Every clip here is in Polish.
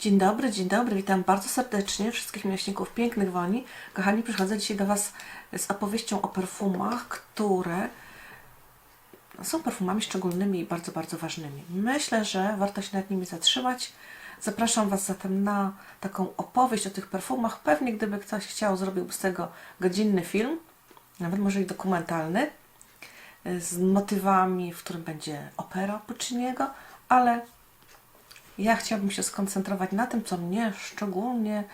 Dzień dobry, dzień dobry, witam bardzo serdecznie wszystkich miłośników pięknych woni. Kochani, przychodzę dzisiaj do Was z opowieścią o perfumach, które są perfumami szczególnymi i bardzo, bardzo ważnymi. Myślę, że warto się nad nimi zatrzymać. Zapraszam Was zatem na taką opowieść o tych perfumach. Pewnie gdyby ktoś chciał, zrobiłby z tego godzinny film, nawet może i dokumentalny, z motywami, w którym będzie opera Pucciniego, ale ja chciałabym się skoncentrować na tym, co mnie szczególnie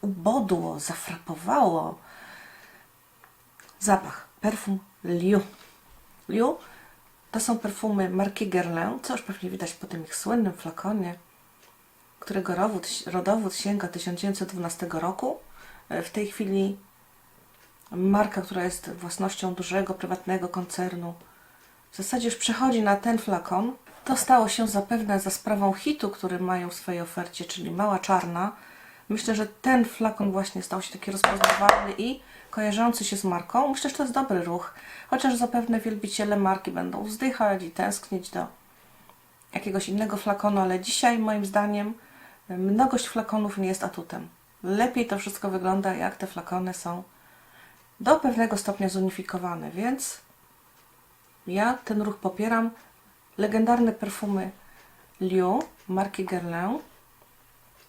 ubodło, zafrapowało. Zapach, perfum Liu. Liu to są perfumy marki Guerlain, co już pewnie widać po tym ich słynnym flakonie, którego rodowód, rodowód sięga 1912 roku. W tej chwili marka, która jest własnością dużego, prywatnego koncernu, w zasadzie już przechodzi na ten flakon. To stało się zapewne za sprawą hitu, który mają w swojej ofercie, czyli Mała Czarna. Myślę, że ten flakon właśnie stał się taki rozpoznawalny i kojarzący się z marką. Myślę, że to jest dobry ruch, chociaż zapewne wielbiciele marki będą wzdychać i tęsknić do jakiegoś innego flakonu, ale dzisiaj moim zdaniem mnogość flakonów nie jest atutem. Lepiej to wszystko wygląda, jak te flakony są do pewnego stopnia zunifikowane, więc ja ten ruch popieram. Legendarne perfumy Liu marki Guerlain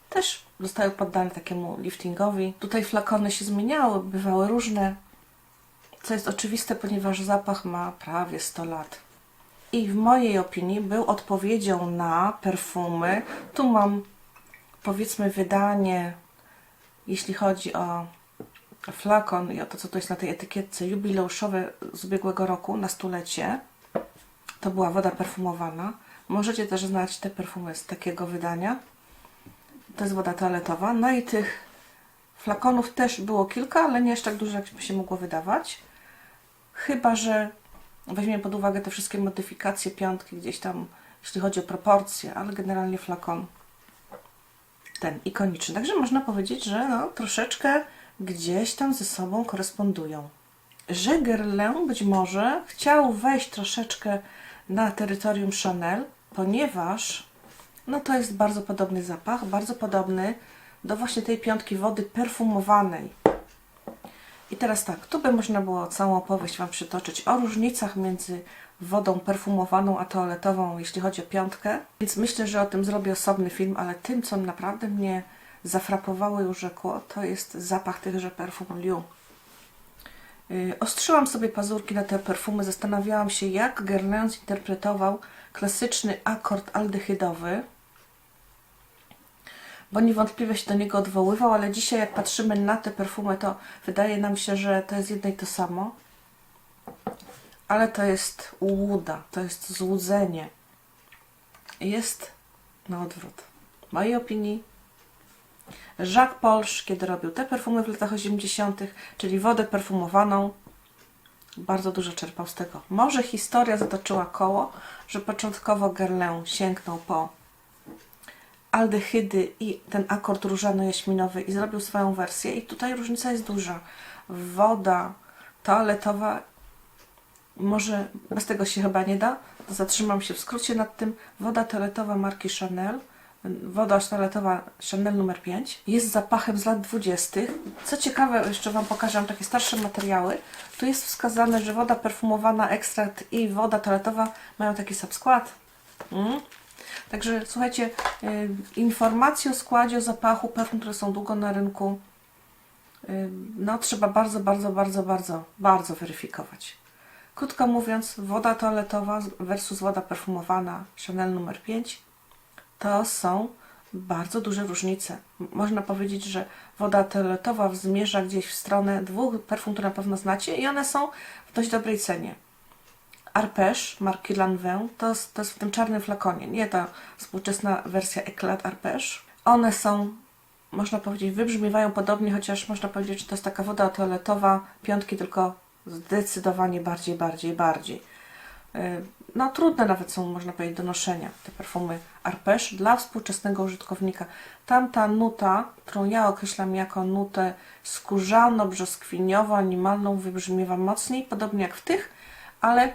też zostały poddane takiemu liftingowi. Tutaj flakony się zmieniały, bywały różne, co jest oczywiste, ponieważ zapach ma prawie 100 lat. I w mojej opinii był odpowiedzią na perfumy. Tu mam powiedzmy wydanie, jeśli chodzi o flakon i o to, co tu jest na tej etykietce, jubileuszowe z ubiegłego roku na stulecie. To była woda perfumowana. Możecie też znać te perfumy z takiego wydania. To jest woda toaletowa. No i tych flakonów też było kilka, ale nie aż tak dużo, jak się mogło wydawać. Chyba, że weźmiemy pod uwagę te wszystkie modyfikacje piątki gdzieś tam, jeśli chodzi o proporcje, ale generalnie flakon ten ikoniczny. Także można powiedzieć, że no, troszeczkę gdzieś tam ze sobą korespondują. Że Guerlain być może chciał wejść troszeczkę na terytorium Chanel, ponieważ no to jest bardzo podobny zapach, bardzo podobny do właśnie tej piątki wody perfumowanej. I teraz tak, tu by można było całą opowieść Wam przytoczyć o różnicach między wodą perfumowaną a toaletową, jeśli chodzi o piątkę. Więc myślę, że o tym zrobię osobny film, ale tym, co naprawdę mnie zafrapowało i urzekło, to jest zapach tychże perfum Liu. Yy, Ostrzyłam sobie pazurki na te perfumy, zastanawiałam się, jak Guerlain zinterpretował klasyczny akord aldehydowy, bo niewątpliwie się do niego odwoływał, ale dzisiaj jak patrzymy na te perfumy, to wydaje nam się, że to jest jedno i to samo. Ale to jest łuda, to jest złudzenie. Jest na odwrót. W mojej opinii Jacques Polsz, kiedy robił te perfumy w latach 80., czyli wodę perfumowaną, bardzo dużo czerpał z tego. Może historia zatoczyła koło, że początkowo Guerlain sięgnął po aldehydy i ten akord różano-jaśminowy i zrobił swoją wersję. I tutaj różnica jest duża. Woda toaletowa, może bez tego się chyba nie da, zatrzymam się w skrócie nad tym. Woda toaletowa marki Chanel, woda toaletowa Chanel numer 5 jest zapachem z lat 20. Co ciekawe, jeszcze Wam pokażę takie starsze materiały. Tu jest wskazane, że woda perfumowana, ekstrakt i woda toaletowa mają taki sam skład. Mm. Także słuchajcie, y, o składzie, o zapachu perfum, które są długo na rynku, y, no trzeba bardzo, bardzo, bardzo, bardzo, bardzo weryfikować. Krótko mówiąc, woda toaletowa versus woda perfumowana Chanel numer 5 to są bardzo duże różnice. Można powiedzieć, że woda toaletowa zmierza gdzieś w stronę dwóch perfum, które na pewno znacie i one są w dość dobrej cenie. Arpège marki Lanvin to, to jest w tym czarnym flakonie, nie ta współczesna wersja Eclat Arpège. One są, można powiedzieć, wybrzmiewają podobnie, chociaż można powiedzieć, że to jest taka woda toaletowa piątki, tylko zdecydowanie bardziej, bardziej, bardziej. No trudne nawet są, można powiedzieć, do noszenia te perfumy Arpège dla współczesnego użytkownika. Tamta nuta, którą ja określam jako nutę skórzano-brzoskwiniową-animalną wybrzmiewa mocniej, podobnie jak w tych, ale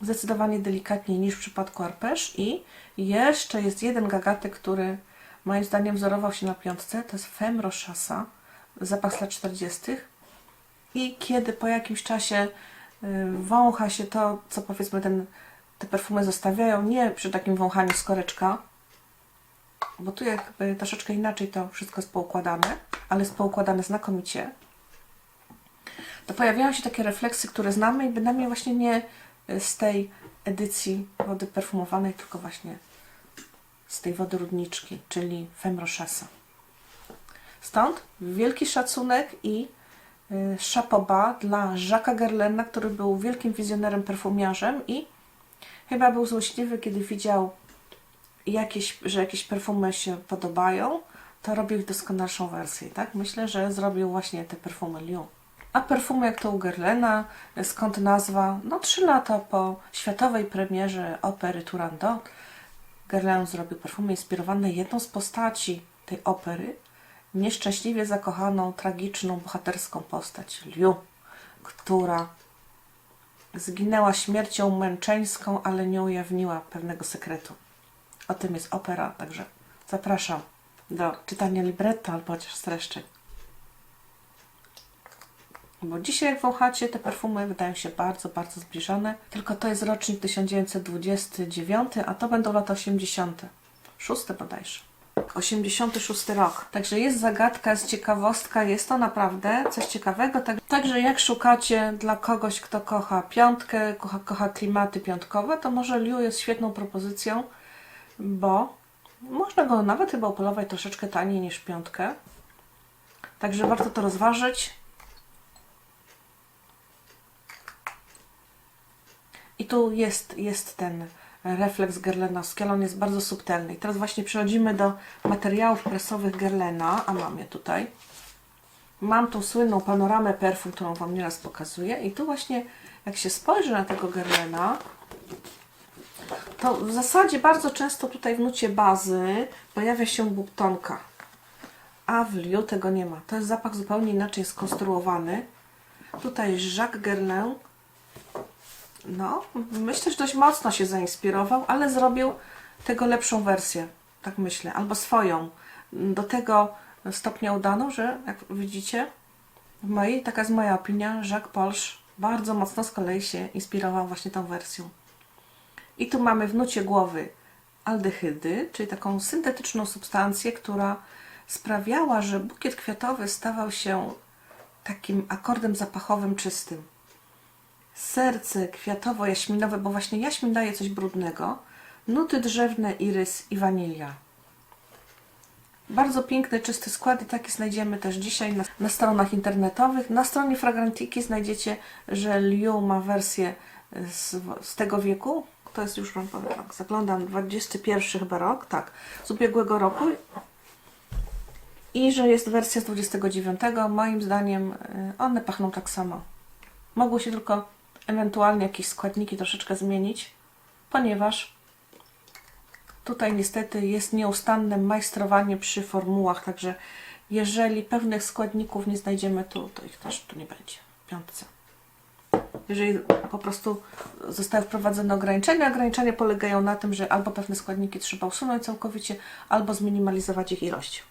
zdecydowanie delikatniej niż w przypadku Arpège i jeszcze jest jeden gagatek, który moim zdaniem wzorował się na piątce. To jest Femme Rochassa, z lat 40. I kiedy po jakimś czasie wącha się to, co powiedzmy ten, te perfumy zostawiają, nie przy takim wąchaniu z koreczka, bo tu jakby troszeczkę inaczej to wszystko jest poukładane, ale jest poukładane znakomicie, to pojawiają się takie refleksy, które znamy i bynajmniej właśnie nie z tej edycji wody perfumowanej, tylko właśnie z tej wody rudniczki, czyli Femme Rochessa. Stąd wielki szacunek i y, bas dla Jacques'a Guerlaina, który był wielkim wizjonerem perfumiarzem i chyba był złośliwy, kiedy widział, jakieś, że jakieś perfumy się podobają, to robił ich doskonalszą wersję. Tak? Myślę, że zrobił właśnie te perfumy Liu. A perfumy jak to u Guerlaina, skąd nazwa? No trzy lata po światowej premierze opery Turandot, Guerlain zrobił perfumy inspirowane jedną z postaci tej opery, nieszczęśliwie zakochaną, tragiczną, bohaterską postać Liu, która zginęła śmiercią męczeńską, ale nie ujawniła pewnego sekretu. O tym jest opera, także zapraszam do czytania libretto albo chociaż streszczeń. Bo dzisiaj, jak wąchacie, te perfumy wydają się bardzo, bardzo zbliżone. Tylko to jest rocznik 1929, a to będą lata 80. Szóste bodajże. 86 rok. Także jest zagadka, jest ciekawostka, jest to naprawdę coś ciekawego. Tak, także jak szukacie dla kogoś, kto kocha piątkę, kocha, kocha klimaty piątkowe, to może Liu jest świetną propozycją, bo można go nawet chyba upolować troszeczkę taniej niż piątkę. Także warto to rozważyć. I tu jest, jest ten refleks gerlenowski, ale on jest bardzo subtelny. I teraz właśnie przechodzimy do materiałów presowych Gerlena, a mam je tutaj. Mam tą słynną panoramę perfum, którą Wam nieraz pokazuję. I tu właśnie, jak się spojrzy na tego Gerlena, to w zasadzie bardzo często tutaj w nucie bazy pojawia się bubtonka. A w Liu tego nie ma. To jest zapach zupełnie inaczej skonstruowany. Tutaj Jacques Guerlain no, myślę, że dość mocno się zainspirował, ale zrobił tego lepszą wersję, tak myślę, albo swoją. Do tego stopnia udano, że jak widzicie, w mojej, taka jest moja opinia, Jacques Polsz bardzo mocno z kolei się inspirował właśnie tą wersją. I tu mamy w nucie głowy aldehydy, czyli taką syntetyczną substancję, która sprawiała, że bukiet kwiatowy stawał się takim akordem zapachowym czystym serce kwiatowo-jaśminowe, bo właśnie jaśmin daje coś brudnego, nuty drzewne, irys i wanilia. Bardzo piękny, czysty skład i taki znajdziemy też dzisiaj na, na stronach internetowych. Na stronie Fragrantiki znajdziecie, że Liu ma wersję z, z tego wieku. To jest już, wam powiem, rok. zaglądam, 21 chyba rok, tak, z ubiegłego roku. I że jest wersja z 29. Moim zdaniem y, one pachną tak samo. Mogło się tylko ewentualnie jakieś składniki troszeczkę zmienić, ponieważ tutaj niestety jest nieustanne majstrowanie przy formułach, także jeżeli pewnych składników nie znajdziemy tu, to ich też tu nie będzie w piątce. Jeżeli po prostu zostały wprowadzone ograniczenia, ograniczenia polegają na tym, że albo pewne składniki trzeba usunąć całkowicie, albo zminimalizować ich ilość.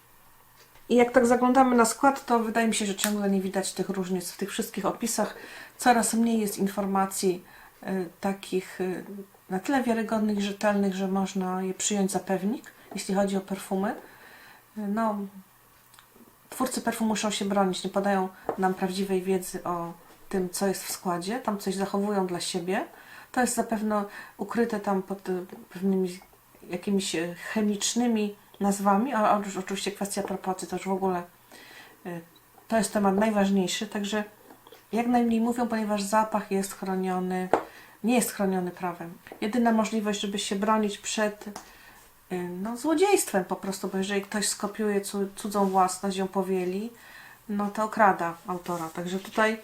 I jak tak zaglądamy na skład, to wydaje mi się, że ciągle nie widać tych różnic w tych wszystkich opisach. Coraz mniej jest informacji y, takich y, na tyle wiarygodnych rzetelnych, że można je przyjąć za pewnik, jeśli chodzi o perfumy. No, twórcy perfum muszą się bronić, nie podają nam prawdziwej wiedzy o tym, co jest w składzie, tam coś zachowują dla siebie. To jest zapewne ukryte tam pod y, pewnymi jakimiś y, chemicznymi nazwami, a oczywiście kwestia proporcji to już w ogóle y, to jest temat najważniejszy, także jak najmniej mówią, ponieważ zapach jest chroniony, nie jest chroniony prawem. Jedyna możliwość, żeby się bronić przed y, no, złodziejstwem po prostu, bo jeżeli ktoś skopiuje cudzą własność, ją powieli, no to okrada autora. Także tutaj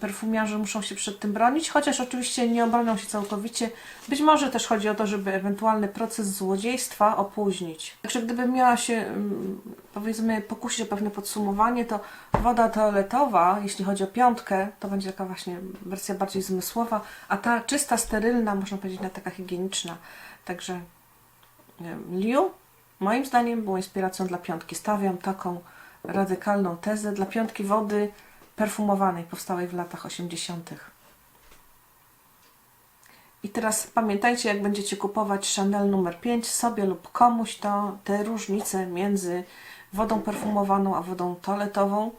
perfumiarze muszą się przed tym bronić, chociaż oczywiście nie obronią się całkowicie. Być może też chodzi o to, żeby ewentualny proces złodziejstwa opóźnić. Także gdyby miała się, mm, powiedzmy, pokusić o pewne podsumowanie, to woda toaletowa, jeśli chodzi o piątkę, to będzie taka właśnie wersja bardziej zmysłowa, a ta czysta, sterylna, można powiedzieć, na taka higieniczna. Także Liu moim zdaniem było inspiracją dla piątki. Stawiam taką radykalną tezę dla piątki wody perfumowanej, powstałej w latach 80. I teraz pamiętajcie, jak będziecie kupować Chanel numer 5 sobie lub komuś, to te różnice między wodą perfumowaną a wodą toaletową.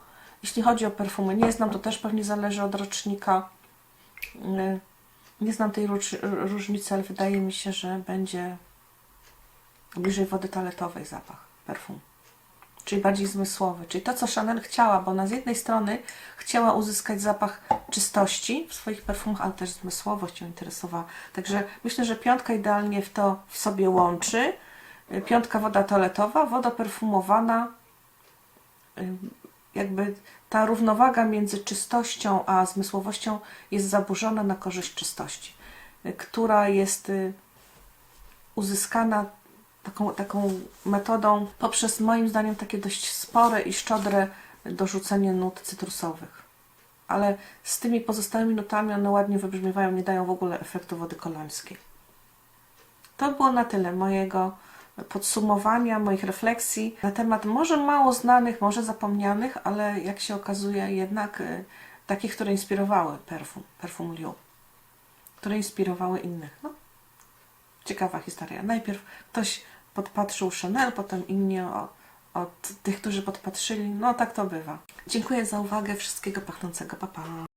Jeśli chodzi o perfumy, nie znam, to też pewnie zależy od rocznika. Nie znam tej róż- różnicy, ale wydaje mi się, że będzie bliżej wody toaletowej zapach, perfum. Czyli bardziej zmysłowy. Czyli to, co Chanel chciała, bo ona z jednej strony chciała uzyskać zapach czystości w swoich perfumach, ale też zmysłowość ją interesowała. Także myślę, że piątka idealnie w to w sobie łączy. Piątka woda toaletowa, woda perfumowana. Jakby ta równowaga między czystością a zmysłowością jest zaburzona na korzyść czystości, y, która jest y, uzyskana taką, taką metodą poprzez moim zdaniem takie dość spore i szczodre dorzucenie nut cytrusowych. Ale z tymi pozostałymi nutami one ładnie wybrzmiewają, nie dają w ogóle efektu wody kolońskiej. To było na tyle mojego podsumowania, moich refleksji na temat może mało znanych, może zapomnianych, ale jak się okazuje jednak y, takich, które inspirowały perfum, perfum Liu, które inspirowały innych. No, ciekawa historia. Najpierw ktoś podpatrzył Chanel, potem inni od tych, którzy podpatrzyli. No tak to bywa. Dziękuję za uwagę. Wszystkiego pachnącego. Pa, pa.